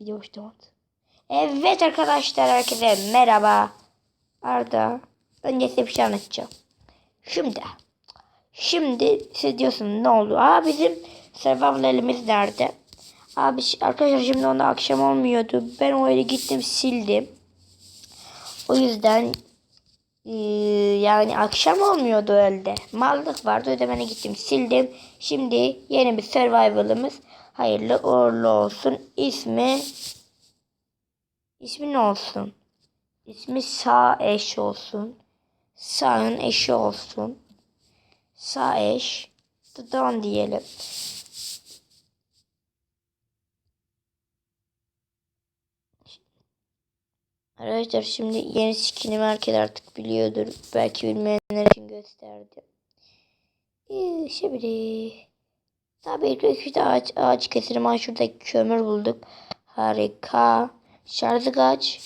Video başlamadı. Evet arkadaşlar herkese merhaba. Arda. Önce size bir şey anlatacağım. Şimdi. Şimdi siz diyorsunuz ne oldu? Aa bizim survival elimiz nerede? Abi arkadaşlar şimdi onda akşam olmuyordu. Ben o eli gittim sildim. O yüzden eee, yani akşam olmuyordu elde. Mallık vardı ödemene gittim sildim. Şimdi yeni bir survival'ımız hayırlı uğurlu olsun. İsmi ismi ne olsun? İsmi sağ eş olsun. Sağın eşi olsun. Sağ eş. Dudağın diyelim. Arkadaşlar şimdi yeni skinimi herkes artık biliyordur. Belki bilmeyenler için gösterdim. Şimdi tabii ilk de ağaç, ağaç keselim. Ha şurada kömür bulduk. Harika. Şarjı kaç?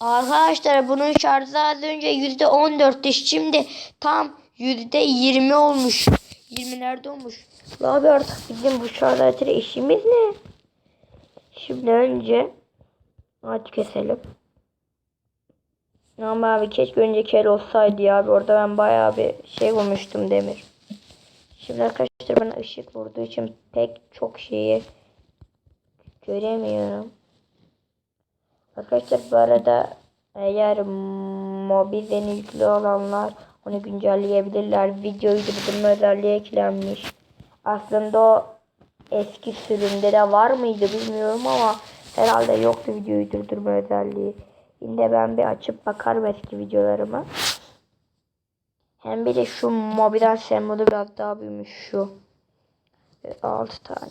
Arkadaşlar bunun şarjı az önce yüzde on dörttü. Şimdi tam yüzde yirmi olmuş. Yirmilerde olmuş. Abi artık bizim bu şarj aletiyle işimiz ne? Şimdi önce Ağaç keselim. Ama abi keşke önceki el olsaydı ya. Orada ben bayağı bir şey vurmuştum demir. Şimdi arkadaşlar bana ışık vurduğu için pek çok şeyi göremiyorum. Arkadaşlar bu arada eğer mobilden ilgili olanlar onu güncelleyebilirler. Videoyu durdurma özelliği eklenmiş. Aslında o eski sürümde de var mıydı bilmiyorum ama herhalde yoktu videoyu durdurma özelliği. Yine ben bir açıp bakarım eski videolarıma. Hem bir de şu mobil sembolü biraz daha büyümüş şu. 6 tane.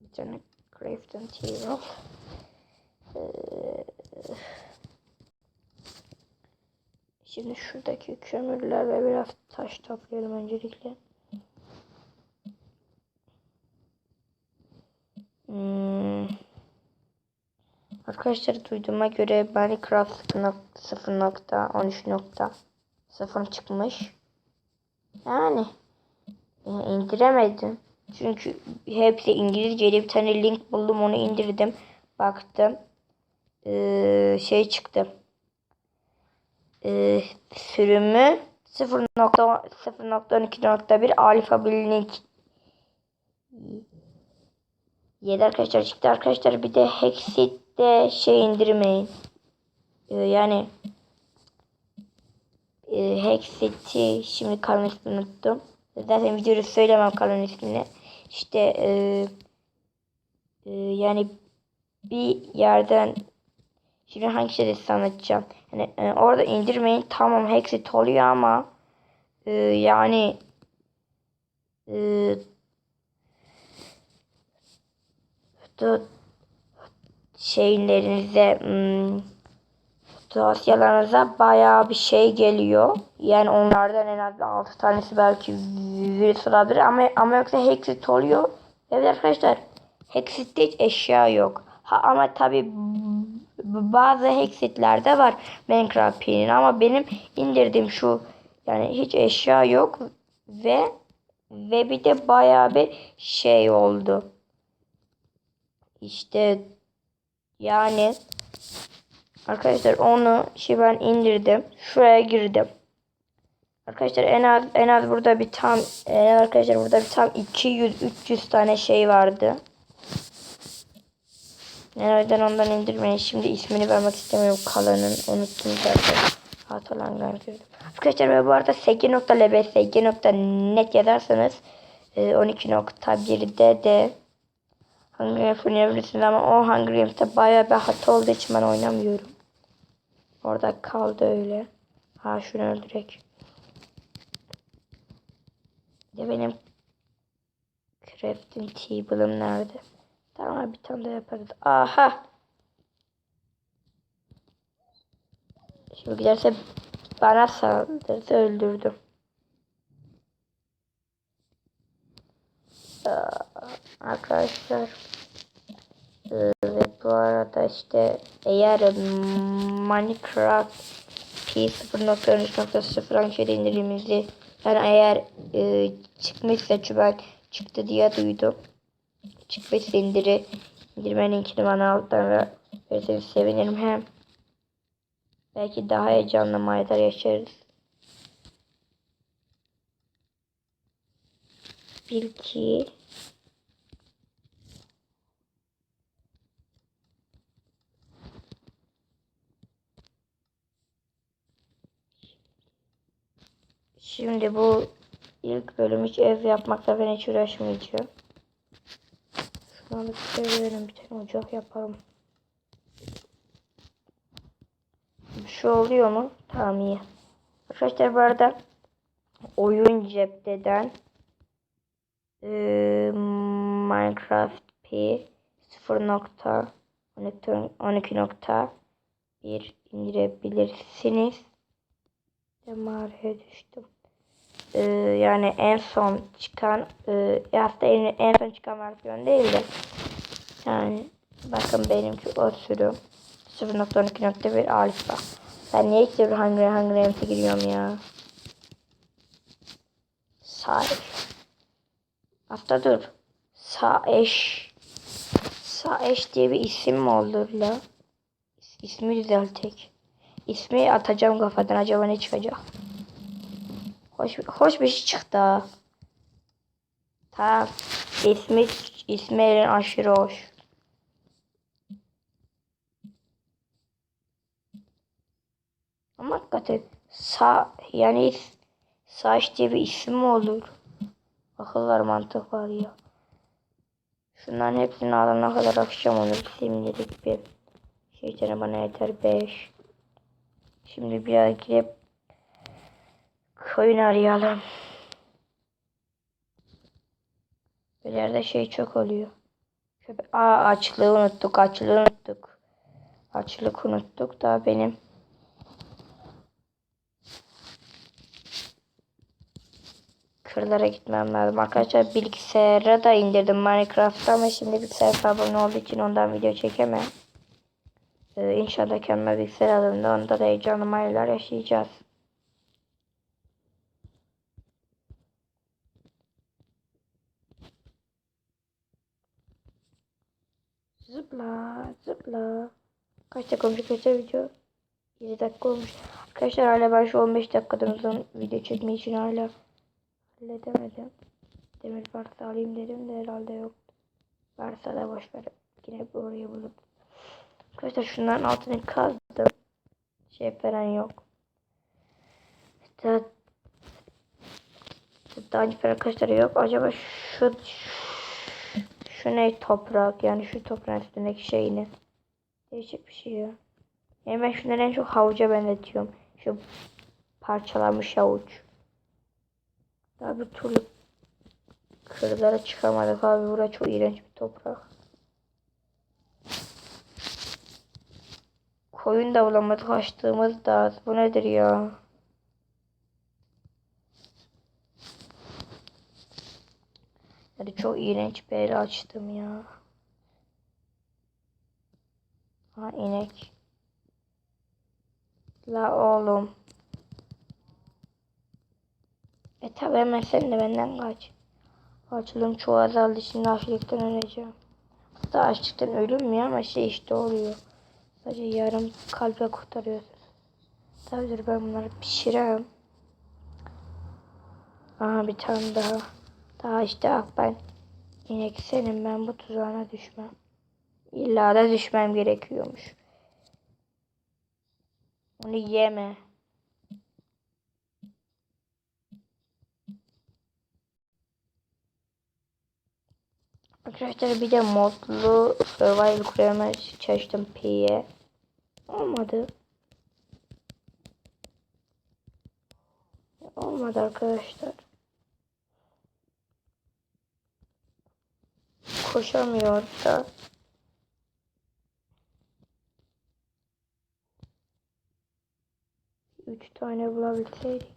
Bir tane Grafton T-Roll. Ee, Şimdi şuradaki kömürler ve biraz taş toplayalım öncelikle. Hmm. Arkadaşlar duyduğuma göre Minecraft 0.13.0 çıkmış. Yani e, indiremedim. Çünkü hepsi İngilizce'de bir tane link buldum onu indirdim. Baktım. Ee, şey çıktı e, sürümü 0.0.12.1 alfabetik link 7 arkadaşlar çıktı arkadaşlar bir de Hexit'te şey indirmeyin e, yani e, Hexit'i şimdi kanal ismini unuttum zaten videoda söylemem kanal ismini işte e, e, yani bir yerden Şimdi hangi şeyi anlatacağım. Yani e, orada indirmeyin. Tamam Hexit oluyor ama e, yani e, da, şeylerinize hmm, dosyalarınıza bayağı bir şey geliyor. Yani onlardan en az 6 tanesi belki virüs olabilir ama, ama yoksa Hexit oluyor. Evet arkadaşlar Hexit'te hiç eşya yok. Ha, ama tabi bazı Hexitlerde var Minecraft ama benim indirdiğim şu yani hiç eşya yok ve ve bir de bayağı bir şey oldu. İşte yani arkadaşlar onu şey ben indirdim. Şuraya girdim. Arkadaşlar en az en az burada bir tam en arkadaşlar burada bir tam 200 300 tane şey vardı. Nereden ondan indirmeyin. Şimdi ismini vermek istemiyorum kalanın. Unuttum zaten. Hatalanlar girdim. Arkadaşlar ve bu arada sg.lb sg.net yazarsanız 12.1'de e, de Hunger Games oynayabilirsiniz ama o Hunger Games'te bayağı bir hata olduğu için ben oynamıyorum. Orada kaldı öyle. Ha şunu öldürek. De benim crafting table'ım nerede? Tamam bir tane daha yaparız. Aha. Şimdi giderse bana saldırdı öldürdüm. Ee, arkadaşlar ee, ve bu arada işte eğer Minecraft P0.13.0 hangi şeyde indirdiğimizi Yani eğer e, çıkmışsa ben çıktı diye duydum. Çıkmışsa indiri. İndirme linkini bana alttan ver- verirseniz sevinirim hem. Belki daha heyecanlı maylar yaşarız. Bil ki Şimdi bu ilk bölüm hiç ev yapmakla ben hiç uğraşmayacağım. Şunu alıp seviyorum. Bir tane ocak yaparım. Bir şey oluyor mu? Tamam iyi. Arkadaşlar bu arada oyun cepteden eee, Minecraft P 0.12.1 indirebilirsiniz. Mağaraya düştüm. Ee, yani en son çıkan e, aslında en, en son çıkan versiyon değil de yani bakın benimki o sürüm 0.12.1 alfa. Ben niye bir hangi hangi remse giriyorum ya? Sağ eş. Hatta dur. Sağ eş. Sağ eş diye bir isim mi olur la? İs- ismi düzeltek. İsmi atacağım kafadan. Acaba ne çıkacak Hoş, hoş bir şey çıktı. Tamam. İsmi, ismi Eren aşırı hoş. Ama hakikaten sağ yani saç diye bir isim mi olur? Akıl var mantık var ya. Şunların hepsini alana kadar akşam olur. Simlilik bir şeytanı bana yeter 5. Şimdi biraz girip koyun arayalım. İleride şey çok oluyor. Şöyle, aa açlığı unuttuk, açlığı unuttuk. Açlık unuttuk da benim. Kırlara gitmem lazım. Arkadaşlar bilgisayara da indirdim Minecraft'ta ama şimdi bilgisayar sabırlı olduğu için ondan video çekemem. Ee, inşallah kendime bilgisayar alırım onda da heyecanlı maylar yaşayacağız. 15 dakika olmuş kaçta video? 7 dakika olmuş. Arkadaşlar hala ben şu 15 dakikadan uzun video çekme için hala halledemedim. Demir varsa alayım dedim de herhalde yok. Varsa da boş ver. Yine oraya bulup. Arkadaşlar şunların altını kazdım. Şey falan yok. Da, daha önce falan kaçları yok. Acaba şu şu, şu ne toprak yani şu toprağın üstündeki şey ne? Değişik bir şey ya. Yani ben şunları en çok havuca benzetiyorum. Şu parçalanmış havuç. Daha bir türlü kırlara çıkamadık abi. Burası çok iğrenç bir toprak. Koyun da bulamadık açtığımız da. Bu nedir ya? Yani çok iğrenç bir açtım ya. Ha inek. La oğlum. E tabi hemen sen de benden kaç. Açlığım çoğu azaldı şimdi açlıktan öleceğim. Hatta açlıktan ölünmüyor ama şey işte oluyor. Sadece yarım kalbe kurtarıyorsunuz. Tabi dur ben bunları pişireyim. Aha bir tane daha. Daha işte ah ben inek senin ben bu tuzağına düşmem. İlla da düşmem gerekiyormuş. Onu yeme. Arkadaşlar bir de modlu survival kurmaya çalıştım P'ye. Olmadı. Olmadı arkadaşlar. Koşamıyor da. tane bulabilseydik.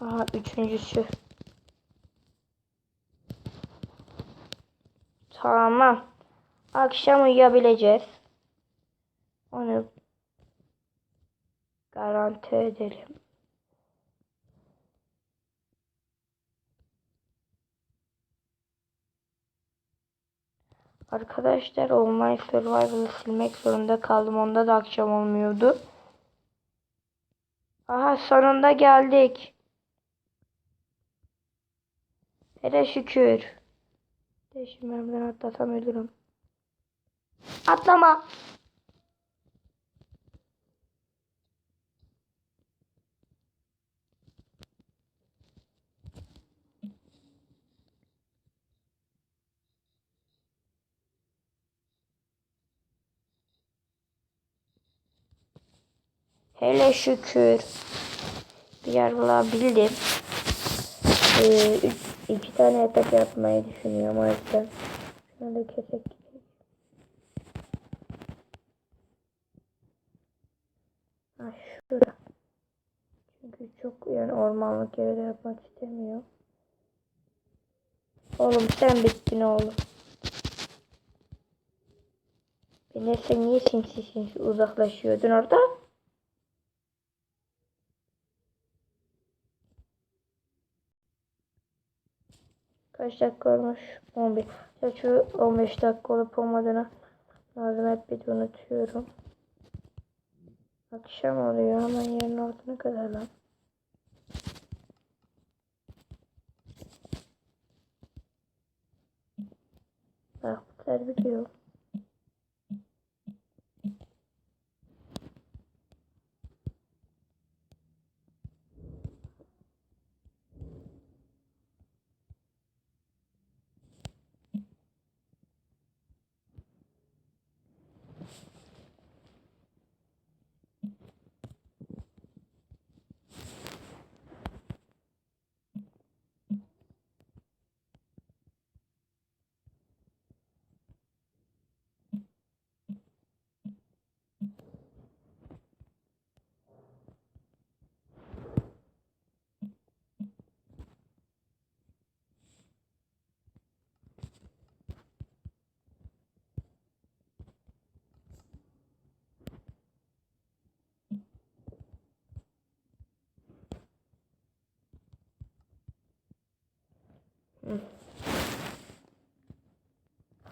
Aha üçüncüsü. Tamam. Akşam uyuyabileceğiz. Onu garanti edelim. Arkadaşlar Online Survival'ı silmek zorunda kaldım. Onda da akşam olmuyordu. Aha sonunda geldik. Hele şükür. Şimdi atlasam ölürüm. Atlama. Hele şükür. Bir yer bulabildim. Ee, üç, iki tane yatak yapmayı düşünüyorum o yüzden. Şunu da kesek. Ha şura. Çünkü çok yani ormanlık yerde yapmak istemiyor. Oğlum sen bittin oğlum. Sen niye sinsi sinsi uzaklaşıyordun orada? Kaç dakika olmuş? 11. Ya şu 15 dakika olup olmadığını lazım hep bir unutuyorum. Akşam oluyor ama orta ne kadar lan? Bak bu sefer biliyor.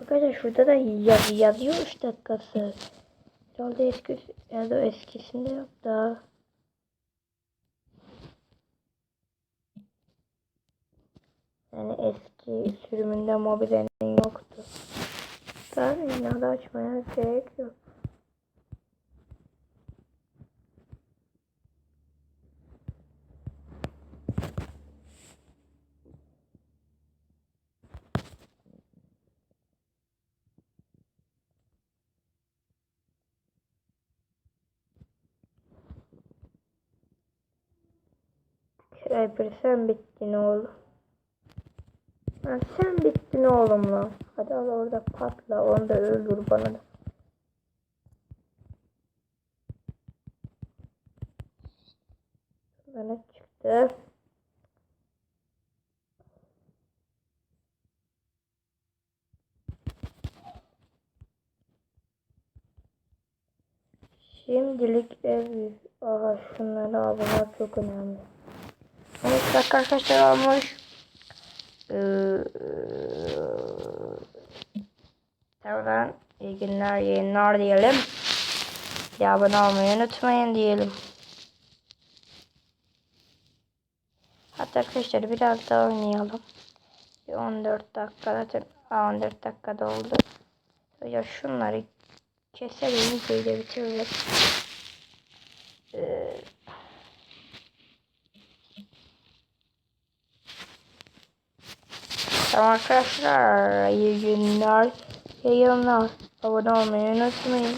Arkadaşlar şurada da yaz, yazıyor 3 dakikası. Herhalde eski, da eskisinde yok da. Yani eski sürümünde mobilenin yoktu. Ben de açmaya gerek yok. Sniper sen bittin oğlum. Ha, sen bittin oğlum lan. Hadi al orada patla. Onu da öldür bana da. Bana çıktı. Şimdilik ev. Aha şunları al. Bunlar çok önemli. 13 dakika arkadaşlar olmuş. Ee, Tekrardan iyi günler, yayınlar diyelim. Bir de abone olmayı unutmayın diyelim. Hatta arkadaşlar biraz daha oynayalım. Bir 14 dakika zaten Aa, 14 dakika oldu. Ya şunları keselim videoyu bitirelim. Ee, Tamam arkadaşlar iyi günler. Yayınlar. Abone olmayı unutmayın.